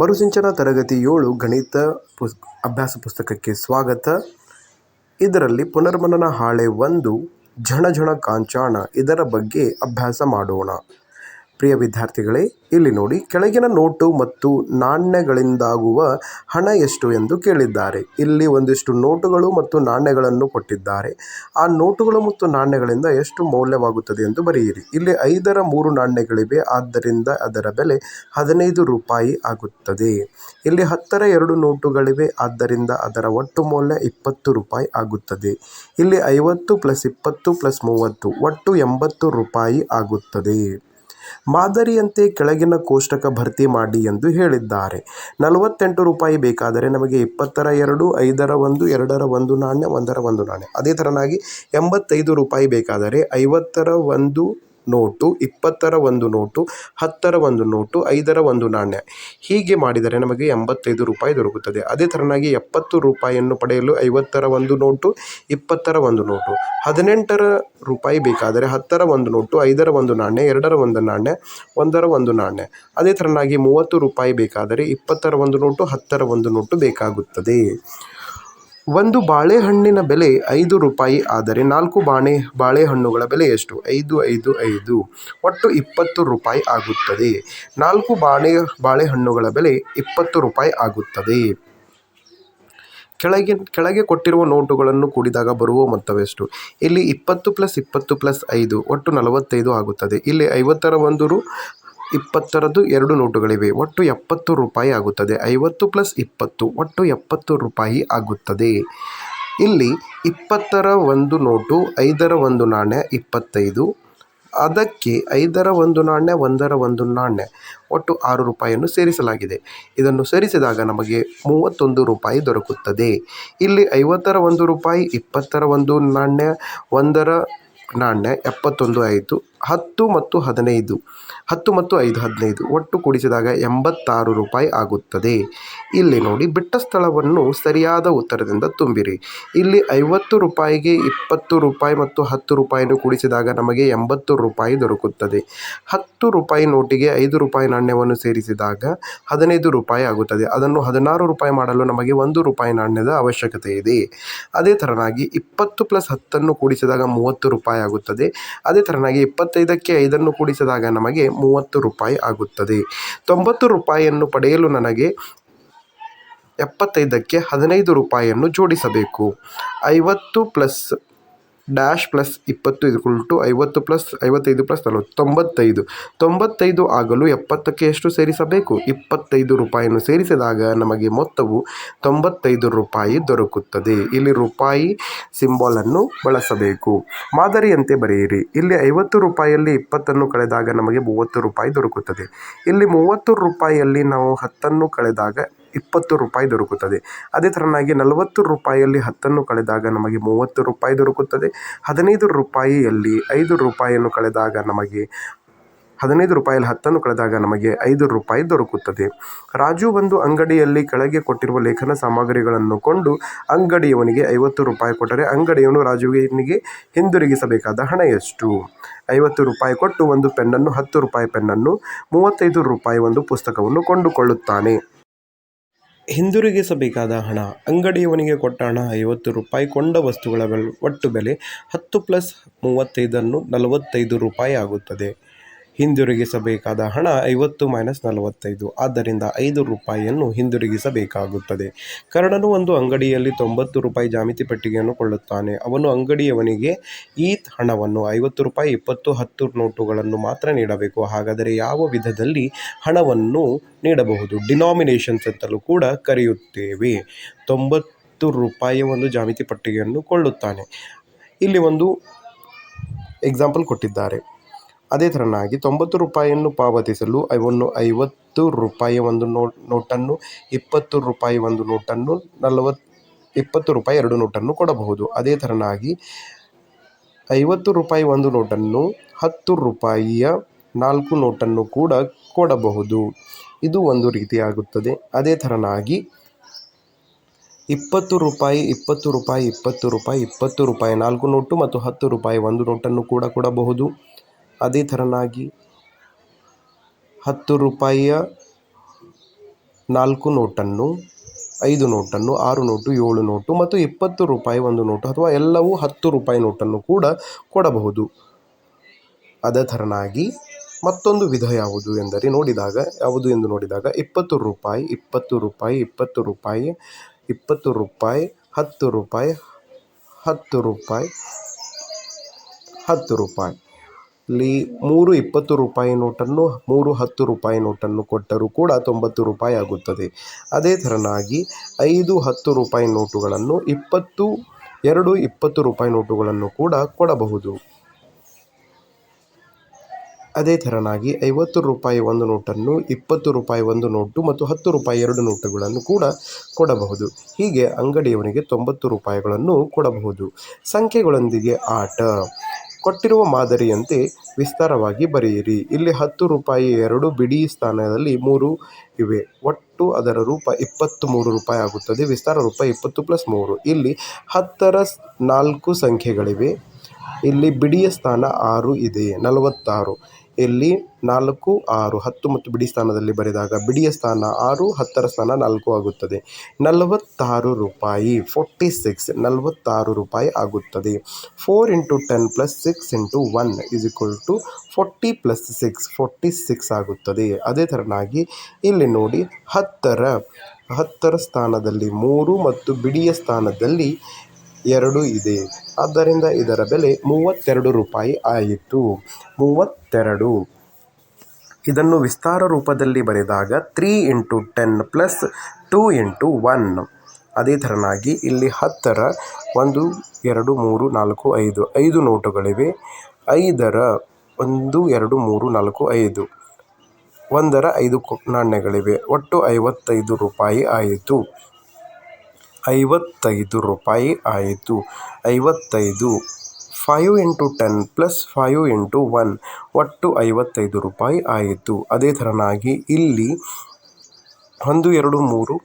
ಮರುಸಿಂಚನ ತರಗತಿ ಏಳು ಗಣಿತ ಪುಸ್, ಅಭ್ಯಾಸ ಪುಸ್ತಕಕ್ಕೆ ಸ್ವಾಗತ. ಇದರಲ್ಲಿ ಪುನರ್ಮನನ ಹಾಳೆ ಒಂದು, ಝಣ ಝಣ ಕಾಂಚಾಣ, ಇದರ ಬಗ್ಗೆ ಅಭ್ಯಾಸ ಮಾಡೋಣ. ಪ್ರಿಯ ವಿದ್ಯಾರ್ಥಿಗಳೇ, ಇಲ್ಲಿ ನೋಡಿ ಕೆಳಗಿನ ನೋಟು ಮತ್ತು ನಾಣ್ಯಗಳಿಂದಾಗುವ ಹಣ ಎಷ್ಟು ಎಂದು ಕೇಳಿದ್ದಾರೆ. ಇಲ್ಲಿ ಒಂದಿಷ್ಟು ನೋಟುಗಳು ಮತ್ತು ನಾಣ್ಯಗಳನ್ನು ಕೊಟ್ಟಿದ್ದಾರೆ. ಆ ನೋಟುಗಳು ಮತ್ತು ನಾಣ್ಯಗಳಿಂದ ಎಷ್ಟು ಮೌಲ್ಯವಾಗುತ್ತದೆ ಎಂದು ಬರೆಯಿರಿ. ಇಲ್ಲಿ ಐದರ ಮೂರು ನಾಣ್ಯಗಳಿವೆ, ಆದ್ದರಿಂದ ಅದರ ಬೆಲೆ ಹದಿನೈದು ರೂಪಾಯಿ ಆಗುತ್ತದೆ. ಇಲ್ಲಿ ಹತ್ತರ ಎರಡು ನೋಟುಗಳಿವೆ, ಆದ್ದರಿಂದ ಅದರ ಒಟ್ಟು ಮೌಲ್ಯ ಇಪ್ಪತ್ತು ರೂಪಾಯಿ ಆಗುತ್ತದೆ. ಇಲ್ಲಿ ಐವತ್ತು ಪ್ಲಸ್ ಇಪ್ಪತ್ತು ಪ್ಲಸ್ ಮೂವತ್ತು, ಒಟ್ಟು ಎಂಬತ್ತು ರೂಪಾಯಿ ಆಗುತ್ತದೆ. ಮಾದರಿಯಂತೆ ಕೆಳಗಿನ ಕೋಷ್ಟಕ ಭರ್ತಿ ಮಾಡಿ ಎಂದು ಹೇಳಿದ್ದಾರೆ. ನಲವತ್ತೆಂಟು ರೂಪಾಯಿ ಬೇಕಾದರೆ ನಮಗೆ ಇಪ್ಪತ್ತರ ಎರಡು, ಐದರ ಒಂದು, ಎರಡರ ಒಂದು ನಾಣ್ಯ, ಒಂದರ ಒಂದು ನಾಣ್ಯ. ಅದೇ ಥರನಾಗಿ ಎಂಬತ್ತೈದು ರೂಪಾಯಿ ಬೇಕಾದರೆ ಐವತ್ತರ ಒಂದು ನೋಟು, ಇಪ್ಪತ್ತರ ಒಂದು ನೋಟು, ಹತ್ತರ ಒಂದು ನೋಟು, ಐದರ ಒಂದು ನಾಣ್ಯ. ಹೀಗೆ ಮಾಡಿದರೆ ನಮಗೆ ಎಂಬತ್ತೈದು ರೂಪಾಯಿ ದೊರಕುತ್ತದೆ. ಅದೇ ಥರನಾಗಿ ಎಪ್ಪತ್ತು ರೂಪಾಯಿಯನ್ನು ಪಡೆಯಲು ಐವತ್ತರ ಒಂದು ನೋಟು, ಇಪ್ಪತ್ತರ ಒಂದು ನೋಟು. ಹದಿನೆಂಟರ ರೂಪಾಯಿ ಬೇಕಾದರೆ ಹತ್ತರ ಒಂದು ನೋಟು, ಐದರ ಒಂದು ನಾಣ್ಯ, ಎರಡರ ಒಂದು ನಾಣ್ಯ, ಒಂದರ ಒಂದು ನಾಣ್ಯ. ಅದೇ ಥರನಾಗಿ ಮೂವತ್ತು ರೂಪಾಯಿ ಬೇಕಾದರೆ ಇಪ್ಪತ್ತರ ಒಂದು ನೋಟು, ಹತ್ತರ ಒಂದು ನೋಟು ಬೇಕಾಗುತ್ತದೆ. ಒಂದು ಬಾಳೆಹಣ್ಣಿನ ಬೆಲೆ ಐದು ರೂಪಾಯಿ, ಆದರೆ ನಾಲ್ಕು ಬಾಣೆ, ಬಾಳೆಹಣ್ಣುಗಳ ಬೆಲೆ ಎಷ್ಟು? ಐದು ಐದು ಐದು. ಒಟ್ಟು ಇಪ್ಪತ್ತು ರೂಪಾಯಿ ಆಗುತ್ತದೆ. ನಾಲ್ಕು ಬಾಣೆ, ಬಾಳೆಹಣ್ಣುಗಳ ಬೆಲೆ ಇಪ್ಪತ್ತು ರೂಪಾಯಿ ಆಗುತ್ತದೆ. ಕೆಳಗೆ ಕೆಳಗೆ ಕೊಟ್ಟಿರುವ ನೋಟುಗಳನ್ನು ಕೂಡಿದಾಗ ಬರುವ ಮೊತ್ತವೆಷ್ಟು? ಇಲ್ಲಿ ಇಪ್ಪತ್ತು ಪ್ಲಸ್ ಇಪ್ಪತ್ತು ಪ್ಲಸ್ ಐದು, ಒಟ್ಟು ನಲವತ್ತೈದು ಆಗುತ್ತದೆ. ಇಲ್ಲಿ ಐವತ್ತರ ಒಂದು ರು ಇಪ್ಪತ್ತರದ್ದು ಎರಡು ನೋಟುಗಳಿವೆ. ಒಟ್ಟು ಎಪ್ಪತ್ತು ರೂಪಾಯಿ ಆಗುತ್ತದೆ. ಐವತ್ತು ಪ್ಲಸ್ ಇಪ್ಪತ್ತು, ಒಟ್ಟು ಎಪ್ಪತ್ತು ರೂಪಾಯಿ ಆಗುತ್ತದೆ. ಇಲ್ಲಿ ಇಪ್ಪತ್ತರ ಒಂದು ನೋಟು, ಐದರ ಒಂದು ನಾಣ್ಯ, ಇಪ್ಪತ್ತೈದು. ಅದಕ್ಕೆ ಐದರ ಒಂದು ನಾಣ್ಯ, ಒಂದರ ಒಂದು ನಾಣ್ಯ, ಒಟ್ಟು ಆರು ರೂಪಾಯಿಯನ್ನು ಸೇರಿಸಲಾಗಿದೆ. ಇದನ್ನು ಸೇರಿಸಿದಾಗ ನಮಗೆ ಮೂವತ್ತೊಂದು ರೂಪಾಯಿ ದೊರಕುತ್ತದೆ. ಇಲ್ಲಿ ಐವತ್ತರ ಒಂದು ರೂಪಾಯಿ, ಇಪ್ಪತ್ತರ ಒಂದು ನಾಣ್ಯ, ಒಂದರ ನಾಣ್ಯ, ಎಪ್ಪತ್ತೊಂದು ಆಯಿತು ಹತ್ತು ಮತ್ತು ಹದಿನೈದು. ಹತ್ತು ಮತ್ತು ಐದು, ಹದಿನೈದು. ಒಟ್ಟು ಕೂಡಿಸಿದಾಗ ಎಂಬತ್ತಾರು ರೂಪಾಯಿ ಆಗುತ್ತದೆ. ಇಲ್ಲಿ ನೋಡಿ, ಬಿಟ್ಟ ಸ್ಥಳವನ್ನು ಸರಿಯಾದ ಉತ್ತರದಿಂದ ತುಂಬಿರಿ. ಇಲ್ಲಿ ಐವತ್ತು ರೂಪಾಯಿಗೆ ಇಪ್ಪತ್ತು ರೂಪಾಯಿ ಮತ್ತು ಹತ್ತು ರೂಪಾಯಿಯನ್ನು ಕೂಡಿಸಿದಾಗ ನಮಗೆ ಎಂಬತ್ತು ರೂಪಾಯಿ ದೊರಕುತ್ತದೆ. ಹತ್ತು ರೂಪಾಯಿ ನೋಟಿಗೆ ಐದು ರೂಪಾಯಿ ನಾಣ್ಯವನ್ನು ಸೇರಿಸಿದಾಗ ಹದಿನೈದು ರೂಪಾಯಿ ಆಗುತ್ತದೆ. ಅದನ್ನು ಹದಿನಾರು ರೂಪಾಯಿ ಮಾಡಲು ನಮಗೆ ಒಂದು ರೂಪಾಯಿ ನಾಣ್ಯದ ಅವಶ್ಯಕತೆ ಇದೆ. ಅದೇ ಥರನಾಗಿ ಇಪ್ಪತ್ತು ಪ್ಲಸ್ ಹತ್ತನ್ನು ಕೂಡಿಸಿದಾಗ ಮೂವತ್ತು ರೂಪಾಯಿ ಆಗುತ್ತದೆ. ಅದೇ ಥರನಾಗಿ ಇಪ್ಪತ್ತೈದಕ್ಕೆ ಐದನ್ನು ಕೂಡಿಸಿದಾಗ ನಮಗೆ ಮೂವತ್ತು ರೂಪಾಯಿ ಆಗುತ್ತದೆ. ತೊಂಬತ್ತು ರೂಪಾಯಿಯನ್ನು ಪಡೆಯಲು ನನಗೆ ಎಪ್ಪತ್ತೈದಕ್ಕೆ ಹದಿನೈದು ರೂಪಾಯಿಯನ್ನು ಜೋಡಿಸಬೇಕು. ಐವತ್ತು ಪ್ಲಸ್ ಡ್ಯಾಶ್ ಪ್ಲಸ್ ಇಪ್ಪತ್ತು ಇದ್ಕುಲ್ ಟು ಐವತ್ತು ಪ್ಲಸ್ ಐವತ್ತೈದು ಪ್ಲಸ್ ನಲವತ್ತು, ತೊಂಬತ್ತೈದು. ತೊಂಬತ್ತೈದು ಆಗಲು ಎಪ್ಪತ್ತಕ್ಕೆ ಎಷ್ಟು ಸೇರಿಸಬೇಕು? ಇಪ್ಪತ್ತೈದು ರೂಪಾಯಿಯನ್ನು ಸೇರಿಸಿದಾಗ ನಮಗೆ ಮೊತ್ತವು ತೊಂಬತ್ತೈದು ರೂಪಾಯಿ ದೊರಕುತ್ತದೆ. ಇಲ್ಲಿ ರೂಪಾಯಿ ಸಿಂಬಾಲನ್ನು ಬಳಸಬೇಕು. ಮಾದರಿಯಂತೆ ಬರೆಯಿರಿ. ಇಲ್ಲಿ ಐವತ್ತು ರೂಪಾಯಿಯಲ್ಲಿ ಇಪ್ಪತ್ತನ್ನು ಕಳೆದಾಗ ನಮಗೆ ಮೂವತ್ತು ರೂಪಾಯಿ ದೊರಕುತ್ತದೆ. ಇಲ್ಲಿ ಮೂವತ್ತು ರೂಪಾಯಿಯಲ್ಲಿ ನಾವು ಹತ್ತನ್ನು ಕಳೆದಾಗ ಇಪ್ಪತ್ತು ರೂಪಾಯಿ ದೊರಕುತ್ತದೆ. ಅದೇ ತರನಾಗಿ ನಲವತ್ತು ರೂಪಾಯಿಯಲ್ಲಿ ಹತ್ತನ್ನು ಕಳೆದಾಗ ನಮಗೆ ಮೂವತ್ತು ರೂಪಾಯಿ ದೊರಕುತ್ತದೆ. ಹದಿನೈದು ರೂಪಾಯಿಯಲ್ಲಿ ಐದು ರೂಪಾಯಿಯನ್ನು ಕಳೆದಾಗ ನಮಗೆ ಹದಿನೈದು ರೂಪಾಯಿಯಲ್ಲಿ ಹತ್ತನ್ನು ಕಳೆದಾಗ ನಮಗೆ ಐದು ರೂಪಾಯಿ ದೊರಕುತ್ತದೆ. ರಾಜು ಒಂದು ಅಂಗಡಿಯಲ್ಲಿ ಕೆಳಗೆ ಕೊಟ್ಟಿರುವ ಲೇಖನ ಸಾಮಗ್ರಿಗಳನ್ನು ಕೊಂಡು ಅಂಗಡಿಯವನಿಗೆ ಐವತ್ತು ರೂಪಾಯಿ ಕೊಟ್ಟರೆ ಅಂಗಡಿಯವನು ರಾಜುವಿನಿಗೆ ಹಿಂದಿರುಗಿಸಬೇಕಾದ ಹಣ ಎಷ್ಟು? ಐವತ್ತು ರೂಪಾಯಿ ಕೊಟ್ಟು ಒಂದು ಪೆನ್ನನ್ನು, ಹತ್ತು ರೂಪಾಯಿ ಪೆನ್ನನ್ನು, ಮೂವತ್ತೈದು ರೂಪಾಯಿ ಒಂದು ಪುಸ್ತಕವನ್ನು ಕೊಂಡುಕೊಳ್ಳುತ್ತಾನೆ. ಹಿಂದಿರುಗಿಸಬೇಕಾದ ಹಣ, ಅಂಗಡಿಯವನಿಗೆ ಕೊಟ್ಟ ಹಣ, ಐವತ್ತು ರೂಪಾಯಿ ಕೊಂಡ ವಸ್ತುಗಳ ಒಟ್ಟು ಬೆಲೆ ಹತ್ತು ಪ್ಲಸ್ ಮೂವತ್ತೈದನ್ನು ನಲವತ್ತೈದು ರೂಪಾಯಿ ಆಗುತ್ತದೆ. ಹಿಂದಿರುಗಿಸಬೇಕಾದ ಹಣ ಐವತ್ತು ಮೈನಸ್ ನಲವತ್ತೈದು. ಆದ್ದರಿಂದ ಐದು ರೂಪಾಯಿಯನ್ನು ಹಿಂದಿರುಗಿಸಬೇಕಾಗುತ್ತದೆ. ಕರ್ಣನು ಒಂದು ಅಂಗಡಿಯಲ್ಲಿ ತೊಂಬತ್ತು ರೂಪಾಯಿ ಜಾಮಿತಿ ಪೆಟ್ಟಿಗೆಯನ್ನು ಕೊಳ್ಳುತ್ತಾನೆ. ಅವನು ಅಂಗಡಿಯವನಿಗೆ ಈ ಹಣವನ್ನು ಐವತ್ತು ರೂಪಾಯಿ ಇಪ್ಪತ್ತು ಹತ್ತು ನೋಟುಗಳನ್ನು ಮಾತ್ರ ನೀಡಬೇಕು. ಹಾಗಾದರೆ ಯಾವ ವಿಧದಲ್ಲಿ ಹಣವನ್ನು ನೀಡಬಹುದು? ಡಿನಾಮಿನೇಷನ್ಸ್ ಅಂತಲೂ ಕೂಡ ಕರೆಯುತ್ತೇವೆ. ತೊಂಬತ್ತು ರೂಪಾಯಿಯ ಒಂದು ಜಾಮಿತಿ ಪಟ್ಟಿಗೆಯನ್ನು ಕೊಳ್ಳುತ್ತಾನೆ. ಇಲ್ಲಿ ಒಂದು ಎಕ್ಸಾಂಪಲ್ ಕೊಟ್ಟಿದ್ದಾರೆ. ಅದೇ ತರನಾಗಿ ತೊಂಬತ್ತು ರೂಪಾಯಿಯನ್ನು ಪಾವತಿಸಲು ಅವನ್ನು ಐವತ್ತು ರೂಪಾಯಿ ಒಂದು ನೋಟ್ ನೋಟನ್ನು, ಇಪ್ಪತ್ತು ರೂಪಾಯಿ ಒಂದು ನೋಟನ್ನು ನಲವತ್ತು ಇಪ್ಪತ್ತು ರೂಪಾಯಿ ಎರಡು ನೋಟನ್ನು ಕೊಡಬಹುದು. ಅದೇ ಥರನಾಗಿ ಐವತ್ತು ರೂಪಾಯಿ ಒಂದು ನೋಟನ್ನು, ಹತ್ತು ರೂಪಾಯಿಯ ನಾಲ್ಕು ನೋಟನ್ನು ಕೂಡ ಕೊಡಬಹುದು. ಇದು ಒಂದು ರೀತಿಯಾಗುತ್ತದೆ. ಅದೇ ಥರನಾಗಿ ಇಪ್ಪತ್ತು ರೂಪಾಯಿ ಇಪ್ಪತ್ತು ರೂಪಾಯಿ ಇಪ್ಪತ್ತು ರೂಪಾಯಿ ಇಪ್ಪತ್ತು ರೂಪಾಯಿ ನಾಲ್ಕು ನೋಟು ಮತ್ತು ಹತ್ತು ರೂಪಾಯಿ ಒಂದು ನೋಟನ್ನು ಕೂಡ ಕೊಡಬಹುದು. ಅದೇ ಥರನಾಗಿ ಹತ್ತು ರೂಪಾಯಿಯ ನಾಲ್ಕು ನೋಟನ್ನು, ಐದು ನೋಟನ್ನು, ಆರು ನೋಟು, ಏಳು ನೋಟು ಮತ್ತು ಇಪ್ಪತ್ತು ರೂಪಾಯಿ ಒಂದು ನೋಟು ಅಥವಾ ಎಲ್ಲವೂ ಹತ್ತು ರೂಪಾಯಿ ನೋಟನ್ನು ಕೂಡ ಕೊಡಬಹುದು. ಅದೇ ಥರನಾಗಿ ಮತ್ತೊಂದು ವಿಧ ಯಾವುದು ಎಂದರೆ ನೋಡಿದಾಗ, ಯಾವುದು ಎಂದು ನೋಡಿದಾಗ ಇಪ್ಪತ್ತು ರೂಪಾಯಿ ಇಪ್ಪತ್ತು ರೂಪಾಯಿ ಇಪ್ಪತ್ತು ರೂಪಾಯಿ ಇಪ್ಪತ್ತು ರೂಪಾಯಿ, ಹತ್ತು ರೂಪಾಯಿ ಹತ್ತು ರೂಪಾಯಿ ಹತ್ತು ರೂಪಾಯಿ. ಇಲ್ಲಿ ಮೂರು ಇಪ್ಪತ್ತು ರೂಪಾಯಿ ನೋಟನ್ನು, ಮೂರು ಹತ್ತು ರೂಪಾಯಿ ನೋಟನ್ನು ಕೊಟ್ಟರೂ ಕೂಡ ತೊಂಬತ್ತು ರೂಪಾಯಿ ಆಗುತ್ತದೆ. ಅದೇ ಥರನಾಗಿ ಐದು ಹತ್ತು ರೂಪಾಯಿ ನೋಟುಗಳನ್ನು, ಇಪ್ಪತ್ತು, ಎರಡು ಇಪ್ಪತ್ತು ರೂಪಾಯಿ ನೋಟುಗಳನ್ನು ಕೂಡ ಕೊಡಬಹುದು. ಅದೇ ಥರನಾಗಿ ಐವತ್ತು ರೂಪಾಯಿ ಒಂದು ನೋಟನ್ನು, ಇಪ್ಪತ್ತು ರೂಪಾಯಿ ಒಂದು ನೋಟು ಮತ್ತು ಹತ್ತು ರೂಪಾಯಿ ಎರಡು ನೋಟುಗಳನ್ನು ಕೂಡ ಕೊಡಬಹುದು. ಹೀಗೆ ಅಂಗಡಿಯವನಿಗೆ ತೊಂಬತ್ತು ರೂಪಾಯಿಗಳನ್ನು ಕೊಡಬಹುದು. ಸಂಖ್ಯೆಗಳೊಂದಿಗೆ ಆಟ. ಕೊಟ್ಟಿರುವ ಮಾದರಿಯಂತೆ ವಿಸ್ತಾರವಾಗಿ ಬರೆಯಿರಿ. ಇಲ್ಲಿ ಹತ್ತು ರೂಪಾಯಿ, ಎರಡು ಬಿಡಿ ಸ್ಥಾನದಲ್ಲಿ ಮೂರು ಇವೆ. ಒಟ್ಟು ಅದರ ರೂಪ ಇಪ್ಪತ್ತು ಮೂರು ರೂಪಾಯಿ ಆಗುತ್ತದೆ. ವಿಸ್ತಾರ ರೂಪ ಇಪ್ಪತ್ತು ಪ್ಲಸ್ ಮೂರು. ಇಲ್ಲಿ ಹತ್ತರ ನಾಲ್ಕು ಸಂಖ್ಯೆಗಳಿವೆ. ಇಲ್ಲಿ ಬಿಡಿಯ ಸ್ಥಾನ ಆರು ಇದೆ. ನಲವತ್ತಾರು. ಇಲ್ಲಿ ನಾಲ್ಕು, ಆರು, ಹತ್ತು ಮತ್ತು ಬಿಡಿ ಸ್ಥಾನದಲ್ಲಿ ಬರೆದಾಗ ಬಿಡಿಯ ಸ್ಥಾನ ಆರು, ಹತ್ತರ ಸ್ಥಾನ ನಾಲ್ಕು ಆಗುತ್ತದೆ. ನಲವತ್ತಾರು ರೂಪಾಯಿ, ಫೋರ್ಟಿ ಸಿಕ್ಸ್, ನಲವತ್ತಾರು ರೂಪಾಯಿ ಆಗುತ್ತದೆ. Four into ten plus six into one is equal to forty plus six, forty six ಆಗುತ್ತದೆ. ಅದೇ ಥರನಾಗಿ ಇಲ್ಲಿ ನೋಡಿ, ಹತ್ತರ ಹತ್ತರ ಸ್ಥಾನದಲ್ಲಿ ಮೂರು ಮತ್ತು ಬಿಡಿಯ ಸ್ಥಾನದಲ್ಲಿ ಎರಡು ಇದೆ. ಆದ್ದರಿಂದ ಇದರ ಬೆಲೆ ಮೂವತ್ತೆರಡು ರೂಪಾಯಿ ಆಯಿತು. ಮೂವತ್ತೆರಡು. ಇದನ್ನು ವಿಸ್ತಾರ ರೂಪದಲ್ಲಿ ಬರೆದಾಗ three into ten plus two into one. ಅದೇ ಥರನಾಗಿ ಇಲ್ಲಿ ಹತ್ತರ, ಒಂದು, ಎರಡು, ಮೂರು, ನಾಲ್ಕು, ಐದು. ಐದು ನೋಟುಗಳಿವೆ. ಐದರ, ಒಂದು, ಎರಡು, ಮೂರು, ನಾಲ್ಕು, ಐದು. ಒಂದರ ಐದು ನಾಣ್ಯಗಳಿವೆ. ಒಟ್ಟು ಐವತ್ತೈದು ರೂಪಾಯಿ ಆಯಿತು. ಐವತ್ತೈದು ರೂಪಾಯಿ ಆಯಿತು. ಐವತ್ತೈದು five into ten plus five into one ಒಟ್ಟು ಐವತ್ತೈದು ರೂಪಾಯಿ ಆಯಿತು. ಅದೇ ಥರನಾಗಿ ಇಲ್ಲಿ ಒಂದು, ಎರಡು, ಮೂರು,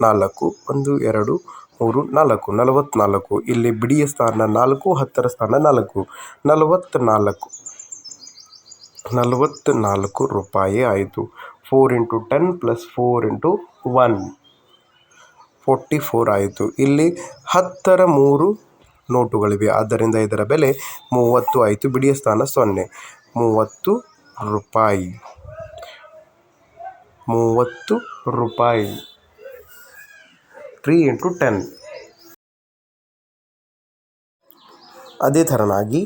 ನಾಲ್ಕು, ಒಂದು, ಎರಡು, ಮೂರು, ನಾಲ್ಕು ನಲವತ್ತ್ನಾಲ್ಕು ಇಲ್ಲಿ ಬಿಡಿಯ ಸ್ಥಾನ ನಾಲ್ಕು, ಹತ್ತರ ಸ್ಥಾನ ನಾಲ್ಕು ನಲವತ್ತ್ನಾಲ್ಕು ನಲವತ್ತ್ನಾಲ್ಕು ರೂಪಾಯಿ ಆಯಿತು. Four into ten plus four into one. Forty four ಆಯಿತು. ಇಲ್ಲಿ ಹತ್ತರ ಮೂರು ನೋಟುಗಳಿವೆ. ಆದ್ದರಿಂದ ಇದರ ಬೆಲೆ ಮೂವತ್ತು ಆಯಿತು. ಬಿಡಿಯ ಸ್ಥಾನ ಸೊನ್ನೆ. ಮೂವತ್ತು ರೂಪಾಯಿ. ಮೂವತ್ತು ರೂಪಾಯಿ. ತ್ರೀ ಇಂಟು ಟೆನ್ ಅದೇ ಥರನಾಗಿ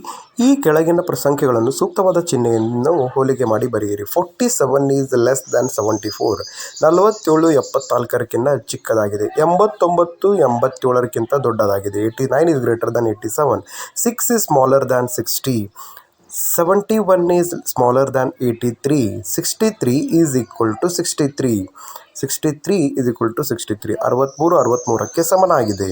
ಈ ಕೆಳಗಿನ ಸಂಖ್ಯೆಗಳನ್ನು ಸೂಕ್ತವಾದ ಚಿಹ್ನೆಯನ್ನು ಹೋಲಿಕೆ ಮಾಡಿ ಬರೆಯಿರಿ. Forty seven is less than seventy four ನಲವತ್ತೇಳು ಎಪ್ಪತ್ನಾಲ್ಕರಕ್ಕಿಂತ ಚಿಕ್ಕದಾಗಿದೆ. ಎಂಬತ್ತೊಂಬತ್ತು ಎಂಬತ್ತೇಳರಕ್ಕಿಂತ ದೊಡ್ಡದಾಗಿದೆ. Eighty nine is greater than eighty seven six is smaller than sixty seventy one is smaller than eighty three sixty three is equal to sixty three sixty three is equal to sixty three ಅರವತ್ತ್ಮೂರು ಅರವತ್ತ್ಮೂರಕ್ಕೆ ಸಮನಾಗಿದೆ.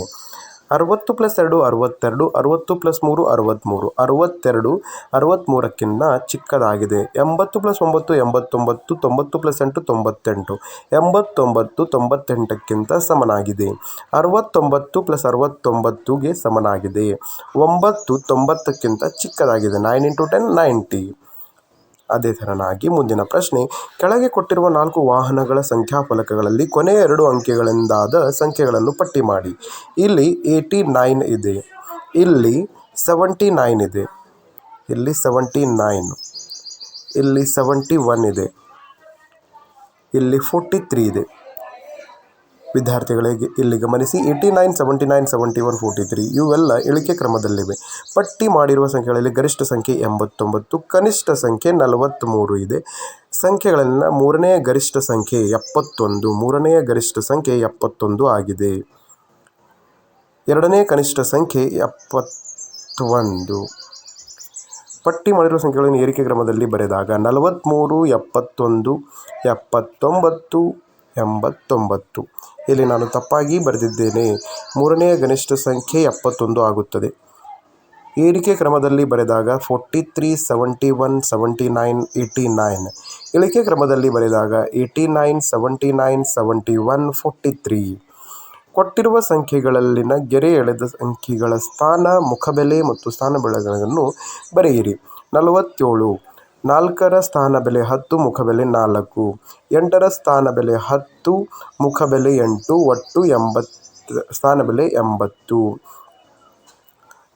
ಅರವತ್ತು plus ಎರಡು, ಅರವತ್ತೆರಡು, ಅರವತ್ತು plus ಮೂರು, ಅರವತ್ತ್ಮೂರು. ಅರವತ್ತೆರಡು, ಅರವತ್ತ್ಮೂರಕ್ಕಿಂತ ಚಿಕ್ಕದಾಗಿದೆ. ಎಂಬತ್ತು ಪ್ಲಸ್ ಒಂಬತ್ತು, ಎಂಬತ್ತೊಂಬತ್ತು, ತೊಂಬತ್ತು ಪ್ಲಸ್ ಎಂಟು, ತೊಂಬತ್ತೆಂಟು. ಎಂಬತ್ತೊಂಬತ್ತು, ತೊಂಬತ್ತೆಂಟಕ್ಕಿಂತ ಸಮನಾಗಿದೆ. ಅರವತ್ತೊಂಬತ್ತು ಪ್ಲಸ್ ಅರವತ್ತೊಂಬತ್ತುಗೆ ಸಮನಾಗಿದೆ. ಒಂಬತ್ತು, ತೊಂಬತ್ತಕ್ಕಿಂತ ಚಿಕ್ಕದಾಗಿದೆ. Nine into ten, ninety. ಅದೇ ಥರನಾಗಿ ಮುಂದಿನ ಪ್ರಶ್ನೆ, ಕೆಳಗೆ ಕೊಟ್ಟಿರುವ ನಾಲ್ಕು ವಾಹನಗಳ ಸಂಖ್ಯಾಫಲಕಗಳಲ್ಲಿ ಕೊನೆಯ ಎರಡು ಅಂಕೆಗಳಿಂದಾದ ಸಂಖ್ಯೆಗಳನ್ನು ಪಟ್ಟಿ ಮಾಡಿ. ಇಲ್ಲಿ ಏಯ್ಟಿ ನೈನ್ ಇದೆ. ಇಲ್ಲಿ ಸೆವೆಂಟಿ ನೈನ್ ಇದೆ. ಇಲ್ಲಿ ಸೆವೆಂಟಿ ನೈನ್ ಇಲ್ಲಿ ಸೆವೆಂಟಿ ಒನ್ ಇದೆ. ಇಲ್ಲಿ ಫೋರ್ಟಿ ತ್ರೀ ಇದೆ. ವಿದ್ಯಾರ್ಥಿಗಳಿಗೆ ಇಲ್ಲಿ ಗಮನಿಸಿ eighty nine seventy nine seventy one forty three ಇವೆಲ್ಲ ಇಳಿಕೆ ಕ್ರಮದಲ್ಲಿವೆ. ಪಟ್ಟಿ ಮಾಡಿರುವ ಸಂಖ್ಯೆಗಳಲ್ಲಿ ಗರಿಷ್ಠ ಸಂಖ್ಯೆ ಎಂಬತ್ತೊಂಬತ್ತು, ಕನಿಷ್ಠ ಸಂಖ್ಯೆ ನಲವತ್ತ್ಮೂರು ಇದೆ. ಸಂಖ್ಯೆಗಳನ್ನು ಮೂರನೆಯ ಗರಿಷ್ಠ ಸಂಖ್ಯೆ ಎಪ್ಪತ್ತೊಂದು ಮೂರನೆಯ ಗರಿಷ್ಠ ಸಂಖ್ಯೆ ಎಪ್ಪತ್ತೊಂದು ಆಗಿದೆ. ಎರಡನೇ ಕನಿಷ್ಠ ಸಂಖ್ಯೆ ಎಪ್ಪತ್ತೊಂದು. ಪಟ್ಟಿ ಮಾಡಿರುವ ಸಂಖ್ಯೆಗಳನ್ನು ಏರಿಕೆ ಕ್ರಮದಲ್ಲಿ ಬರೆದಾಗ ನಲವತ್ತ್ಮೂರು ಎಪ್ಪತ್ತೊಂದು, ಎಪ್ಪತ್ತೊಂಬತ್ತು ಎಂಬತ್ತೊಂಬತ್ತು. ಇಲ್ಲಿ ನಾನು ತಪ್ಪಾಗಿ ಬರೆದಿದ್ದೇನೆ. ಮೂರನೆಯ ಗನಿಷ್ಠ ಸಂಖ್ಯೆ ಎಪ್ಪತ್ತೊಂದು ಆಗುತ್ತದೆ. ಏರಿಕೆ ಕ್ರಮದಲ್ಲಿ ಬರೆದಾಗ forty three seventy one seventy nine eighty nine ಇಳಿಕೆ ಕ್ರಮದಲ್ಲಿ ಬರೆದಾಗ eighty nine seventy nine seventy one forty three ಕೊಟ್ಟಿರುವ ಸಂಖ್ಯೆಗಳಲ್ಲಿನ ಗೆರೆ ಎಳೆದ ಸಂಖ್ಯೆಗಳ ಸ್ಥಾನ, ಮುಖಬೆಲೆ ಮತ್ತು ಸ್ಥಾನ ಬೆಳೆಗಳನ್ನು ಬರೆಯಿರಿ. ನಲವತ್ತೇಳು. ನಾಲ್ಕರ ಸ್ಥಾನಬೆಲೆ ಹತ್ತು ಮುಖಬೆಲೆ ನಾಲ್ಕು. ಎಂಟರ ಸ್ಥಾನಬೆಲೆ ಹತ್ತು ಮುಖಬೆಲೆ ಎಂಟು, ಒಟ್ಟು ಎಂಬತ್ತು ಸ್ಥಾನಬೆಲೆ ಎಂಬತ್ತು.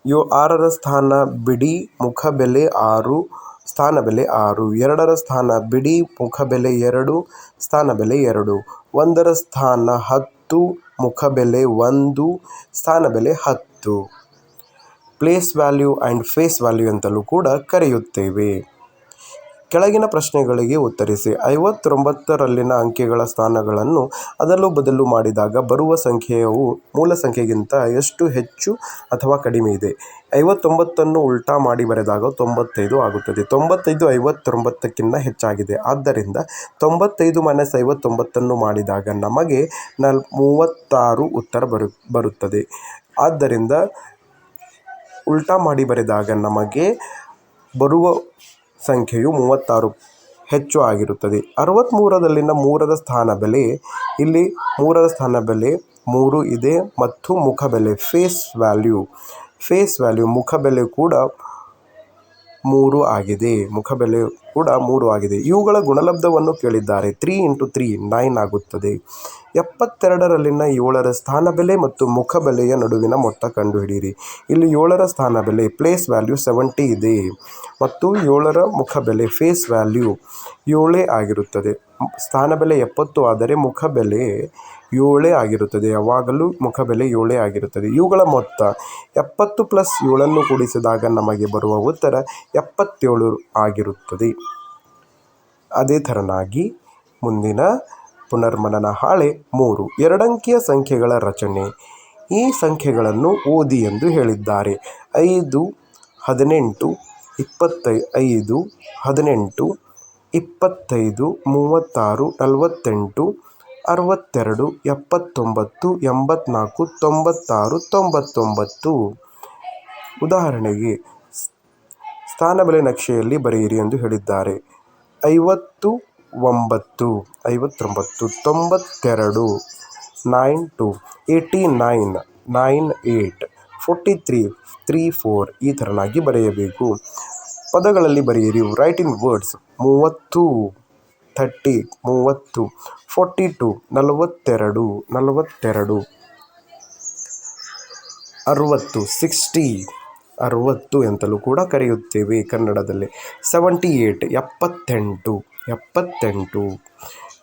ಯೋ, ಆರರ ಸ್ಥಾನ ಬಿಡಿ ಮುಖಬೆಲೆ ಆರು ಸ್ಥಾನಬೆಲೆ ಆರು. ಎರಡರ ಸ್ಥಾನ ಬಿಡಿ ಮುಖಬೆಲೆ ಎರಡು ಸ್ಥಾನಬೆಲೆ ಎರಡು. ಒಂದರ ಸ್ಥಾನ ಹತ್ತು ಮುಖಬೆಲೆ ಒಂದು ಸ್ಥಾನಬೆಲೆ ಹತ್ತು. Place value and face value ಅಂತಲೂ ಕೂಡ ಕರೆಯುತ್ತೇವೆ. ಕೆಳಗಿನ ಪ್ರಶ್ನೆಗಳಿಗೆ ಉತ್ತರಿಸಿ. ಐವತ್ತೊಂಬತ್ತರಲ್ಲಿನ ಅಂಕೆಗಳ ಸ್ಥಾನಗಳನ್ನು ಅದಲು ಬದಲು ಮಾಡಿದಾಗ ಬರುವ ಸಂಖ್ಯೆಯು ಮೂಲ ಸಂಖ್ಯೆಗಿಂತ ಎಷ್ಟು ಹೆಚ್ಚು ಅಥವಾ ಕಡಿಮೆ ಇದೆ? ಐವತ್ತೊಂಬತ್ತನ್ನು ಉಲ್ಟಾ ಮಾಡಿ ಬರೆದಾಗ ತೊಂಬತ್ತೈದು ಆಗುತ್ತದೆ. ತೊಂಬತ್ತೈದು ಐವತ್ತೊಂಬತ್ತಕ್ಕಿಂತ ಹೆಚ್ಚಾಗಿದೆ. ಆದ್ದರಿಂದ ತೊಂಬತ್ತೈದು ಮೈನಸ್ ಐವತ್ತೊಂಬತ್ತನ್ನು ಮಾಡಿದಾಗ ನಮಗೆ ನಲ್ ಮೂವತ್ತಾರು ಉತ್ತರ ಬರು, ಬರುತ್ತದೆ. ಆದ್ದರಿಂದ ಉಲ್ಟಾ ಮಾಡಿ ಬರೆದಾಗ ನಮಗೆ ಬರುವ ಸಂಖ್ಯೆಯು ಮೂವತ್ತಾರು ಹೆಚ್ಚು ಆಗಿರುತ್ತದೆ. ಅರವತ್ತ್ಮೂರರಲ್ಲಿನ ಮೂರರ ಸ್ಥಾನಬೆಲೆ ಇಲ್ಲಿ ಮೂರರ ಸ್ಥಾನಬೆಲೆ ಮೂರು ಇದೆ ಮತ್ತು ಮುಖಬೆಲೆ ಫೇಸ್ ವ್ಯಾಲ್ಯೂ ಫೇಸ್ ವ್ಯಾಲ್ಯೂ ಮುಖಬೆಲೆ ಕೂಡ ಮೂರು ಆಗಿದೆ. ಮುಖಬೆಲೆ ಕೂಡ ಮೂರು ಆಗಿದೆ. ಇವುಗಳ ಗುಣಲಬ್ಧವನ್ನು ಕೇಳಿದ್ದಾರೆ. ತ್ರೀ ಇಂಟು ತ್ರೀ ನೈನ್ ಆಗುತ್ತದೆ. ಎಪ್ಪತ್ತೆರಡರಲ್ಲಿನ ಏಳರ ಸ್ಥಾನಬೆಲೆ ಮತ್ತು ಮುಖಬೆಲೆಯ ನಡುವಿನ ಮೊತ್ತ ಕಂಡುಹಿಡಿಯಿರಿ. ಇಲ್ಲಿ ಏಳರ ಸ್ಥಾನಬೆಲೆ ಪ್ಲೇಸ್ ವ್ಯಾಲ್ಯೂ ಸೆವೆಂಟಿ ಇದೆ ಮತ್ತು ಏಳರ ಮುಖಬೆಲೆ ಫೇಸ್ ವ್ಯಾಲ್ಯೂ ಏಳೇ ಆಗಿರುತ್ತದೆ. ಸ್ಥಾನಬೆಲೆ ಎಪ್ಪತ್ತು ಆದರೆ ಮುಖಬೆಲೆ ಏಳೇ ಆಗಿರುತ್ತದೆ. ಯಾವಾಗಲೂ ಮುಖಬೆಲೆ ಏಳೇ ಆಗಿರುತ್ತದೆ. ಇವುಗಳ ಮೊತ್ತ ಎಪ್ಪತ್ತು ಪ್ಲಸ್ ಏಳನ್ನು ಕೂಡಿಸಿದಾಗ ನಮಗೆ ಬರುವ ಉತ್ತರ ಎಪ್ಪತ್ತೇಳು ಆಗಿರುತ್ತದೆ. ಅದೇ ಥರನಾಗಿ ಮುಂದಿನ ಪುನರ್ಮನನ ಹಾಳೆ ಮೂರು. ಎರಡಂಕಿಯ ಸಂಖ್ಯೆಗಳ ರಚನೆ. ಈ ಸಂಖ್ಯೆಗಳನ್ನು ಓದಿ ಎಂದು ಹೇಳಿದ್ದಾರೆ. ಐದು, ಹದಿನೆಂಟು, ಇಪ್ಪತ್ತೈ, ಐದು, ಹದಿನೆಂಟು, ಇಪ್ಪತ್ತೈದು, ಮೂವತ್ತಾರು, ನಲವತ್ತೆಂಟು ಅರವತ್ತೆರಡು, ಎಪ್ಪತ್ತೊಂಬತ್ತು, ಎಂಬತ್ನಾಲ್ಕು, ತೊಂಬತ್ತಾರು, ತೊಂಬತ್ತೊಂಬತ್ತು. ಉದಾಹರಣೆಗೆ ಸ್ಥಾನಬೆಲೆ ನಕ್ಷೆಯಲ್ಲಿ ಬರೆಯಿರಿ ಎಂದು ಹೇಳಿದ್ದಾರೆ. ಐವತ್ತು, ಒಂಬತ್ತು, ಐವತ್ತೊಂಬತ್ತು, ತೊಂಬತ್ತೆರಡು nine two, eighty nine nine eight, forty three three four ಈ ಥರನಾಗಿ ಬರೆಯಬೇಕು. ಪದಗಳಲ್ಲಿ ಬರೆಯಿರಿ ರೈಟ್ ಇನ್ ವರ್ಡ್ಸ್ ಮೂವತ್ತು. ಥರ್ಟಿ ಮೂವತ್ತು ಫೋರ್ಟಿ ಟು ನಲವತ್ತೆರಡು ನಲವತ್ತೆರಡು, ಅರುವತ್ತು ಸಿಕ್ಸ್ಟಿ ಅರುವತ್ತು ಅಂತಲೂ ಕೂಡ ಕರೆಯುತ್ತೇವೆ ಕನ್ನಡದಲ್ಲಿ. ಸೆವೆಂಟಿ ಏಯ್ಟ್ ಎಪ್ಪತ್ತೆಂಟು ಎಪ್ಪತ್ತೆಂಟು.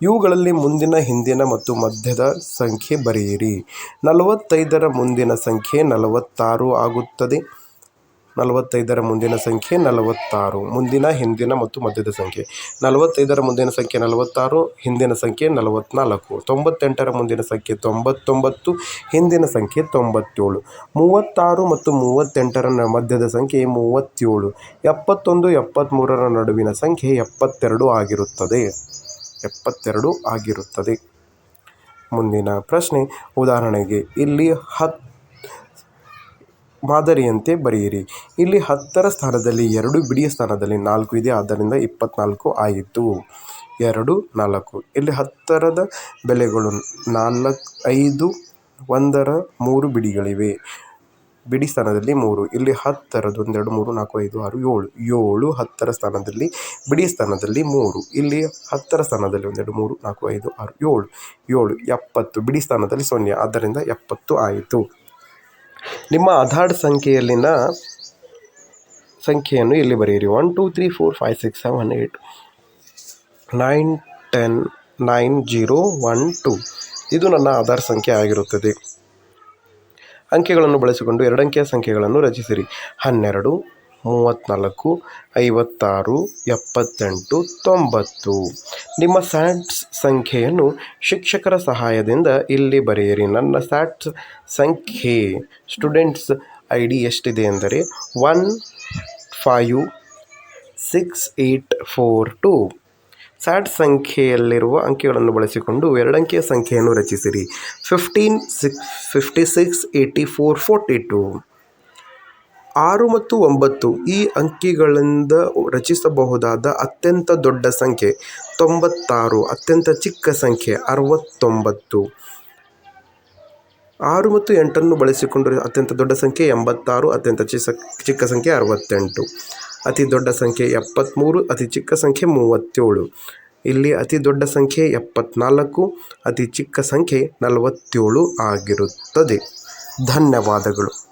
ಇವುಗಳಲ್ಲಿ ಮುಂದಿನ, ಹಿಂದಿನ ಮತ್ತು ಮಧ್ಯದ ಸಂಖ್ಯೆ ಬರೆಯಿರಿ. ನಲವತ್ತೈದರ ಮುಂದಿನ ಸಂಖ್ಯೆ ನಲವತ್ತಾರು ಆಗುತ್ತದೆ. ನಲವತ್ತೈದರ ಮುಂದಿನ ಸಂಖ್ಯೆ ನಲವತ್ತಾರು. ಮುಂದಿನ, ಹಿಂದಿನ ಮತ್ತು ಮಧ್ಯದ ಸಂಖ್ಯೆ. ನಲವತ್ತೈದರ ಮುಂದಿನ ಸಂಖ್ಯೆ ನಲವತ್ತಾರು, ಹಿಂದಿನ ಸಂಖ್ಯೆ ನಲವತ್ತ್ನಾಲ್ಕು ತೊಂಬತ್ತೆಂಟರ ಮುಂದಿನ ಸಂಖ್ಯೆ ತೊಂಬತ್ತೊಂಬತ್ತು, ಹಿಂದಿನ ಸಂಖ್ಯೆ ತೊಂಬತ್ತೇಳು. ಮೂವತ್ತಾರು ಮತ್ತು ಮೂವತ್ತೆಂಟರ ಮಧ್ಯದ ಸಂಖ್ಯೆ ಮೂವತ್ತೇಳು. ಎಪ್ಪತ್ತೊಂದು ಎಪ್ಪತ್ತ್ಮೂರರ ನಡುವಿನ ಸಂಖ್ಯೆ ಎಪ್ಪತ್ತೆರಡು ಆಗಿರುತ್ತದೆ. ಎಪ್ಪತ್ತೆರಡು ಆಗಿರುತ್ತದೆ. ಮುಂದಿನ ಪ್ರಶ್ನೆ, ಉದಾಹರಣೆಗೆ ಇಲ್ಲಿ ಹತ್ತು ಮಾದರಿಯಂತೆ ಬರೆಯಿರಿ. ಇಲ್ಲಿ ಹತ್ತರ ಸ್ಥಾನದಲ್ಲಿ ಎರಡು, ಬಿಡಿಯ ಸ್ಥಾನದಲ್ಲಿ ನಾಲ್ಕು ಇದೆ, ಆದ್ದರಿಂದ ಇಪ್ಪತ್ತ್ನಾಲ್ಕು ಆಯಿತು. ಎರಡು, ನಾಲ್ಕು. ಇಲ್ಲಿ ಹತ್ತರದ ಬೆಲೆಗಳು ನಾಲ್ಕು, ಐದು, ಒಂದರ ಮೂರು ಬಿಡಿಗಳಿವೆ. ಬಿಡಿ ಸ್ಥಾನದಲ್ಲಿ ಮೂರು, ಇಲ್ಲಿ ಹತ್ತರದ್ದು ಒಂದೆರಡು, ಮೂರು, ನಾಲ್ಕು, ಐದು, ಆರು, ಏಳು. ಏಳು ಹತ್ತರ ಸ್ಥಾನದಲ್ಲಿ, ಬಿಡಿ ಸ್ಥಾನದಲ್ಲಿ ಮೂರು. ಇಲ್ಲಿ ಹತ್ತರ ಸ್ಥಾನದಲ್ಲಿ ಒಂದೆರಡು, ಮೂರು, ನಾಲ್ಕು, ಐದು, ಆರು, ಏಳು. ಏಳು, ಎಪ್ಪತ್ತು. ಬಿಡಿ ಸ್ಥಾನದಲ್ಲಿ ಸೊನ್ನೆ, ಆದ್ದರಿಂದ ಎಪ್ಪತ್ತು ಆಯಿತು. ನಿಮ್ಮ ಆಧಾರ್ ಸಂಖ್ಯೆಯಲ್ಲಿನ ಸಂಖ್ಯೆಯನ್ನು ಇಲ್ಲಿ ಬರೆಯಿರಿ. One two three four five six seven eight nine ten nine zero one two ಇದು ನನ್ನ ಆಧಾರ್ ಸಂಖ್ಯೆ ಆಗಿರುತ್ತದೆ. ಅಂಕೆಗಳನ್ನು ಬಳಸಿಕೊಂಡು ಎರಡಂಕಿಯ ಸಂಖ್ಯೆಗಳನ್ನು ರಚಿಸಿರಿ. ಹನ್ನೆರಡು ಮೂವತ್ತ್ನಾಲ್ಕು ಐವತ್ತಾರು, ಎಪ್ಪತ್ತೆಂಟು, ತೊಂಬತ್ತು. ನಿಮ್ಮ ಸ್ಯಾಟ್ಸ್ ಸಂಖ್ಯೆಯನ್ನು ಶಿಕ್ಷಕರ ಸಹಾಯದಿಂದ ಇಲ್ಲಿ ಬರೆಯಿರಿ. ನನ್ನ ಸ್ಯಾಟ್ಸ್ ಸಂಖ್ಯೆ, ಸ್ಟೂಡೆಂಟ್ಸ್ ಐ ಡಿ ಎಷ್ಟಿದೆ ಎಂದರೆ one five six eight four two. Sat ಸಂಖ್ಯೆಯಲ್ಲಿರುವ ಅಂಕಿಗಳನ್ನು ಬಳಸಿಕೊಂಡು ಎರಡಂಕಿಯ ಸಂಖ್ಯೆಯನ್ನು ರಚಿಸಿರಿ. Fifteen six fifty six, eighty four, forty two. ಆರು ಮತ್ತು ಒಂಬತ್ತು ಈ ಅಂಕಿಗಳಿಂದ ರಚಿಸಬಹುದಾದ ಅತ್ಯಂತ ದೊಡ್ಡ ಸಂಖ್ಯೆ ತೊಂಬತ್ತಾರು, ಅತ್ಯಂತ ಚಿಕ್ಕ ಸಂಖ್ಯೆ ಅರವತ್ತೊಂಬತ್ತು. ಆರು ಮತ್ತು ಎಂಟನ್ನು ಬಳಸಿಕೊಂಡು ಅತ್ಯಂತ ದೊಡ್ಡ ಸಂಖ್ಯೆ ಎಂಬತ್ತಾರು, ಅತ್ಯಂತ ಚಿಸ, ಚಿಕ್ಕ ಸಂಖ್ಯೆ ಅರವತ್ತೆಂಟು. ಅತಿ ದೊಡ್ಡ ಸಂಖ್ಯೆ ಎಪ್ಪತ್ತ್ಮೂರು ಅತಿ ಚಿಕ್ಕ ಸಂಖ್ಯೆ ಮೂವತ್ತೇಳು. ಇಲ್ಲಿ ಅತಿ ದೊಡ್ಡ ಸಂಖ್ಯೆ ಎಪ್ಪತ್ನಾಲ್ಕು, ಅತಿ ಚಿಕ್ಕ ಸಂಖ್ಯೆ ನಲವತ್ತೇಳು ಆಗಿರುತ್ತದೆ. ಧನ್ಯವಾದಗಳು.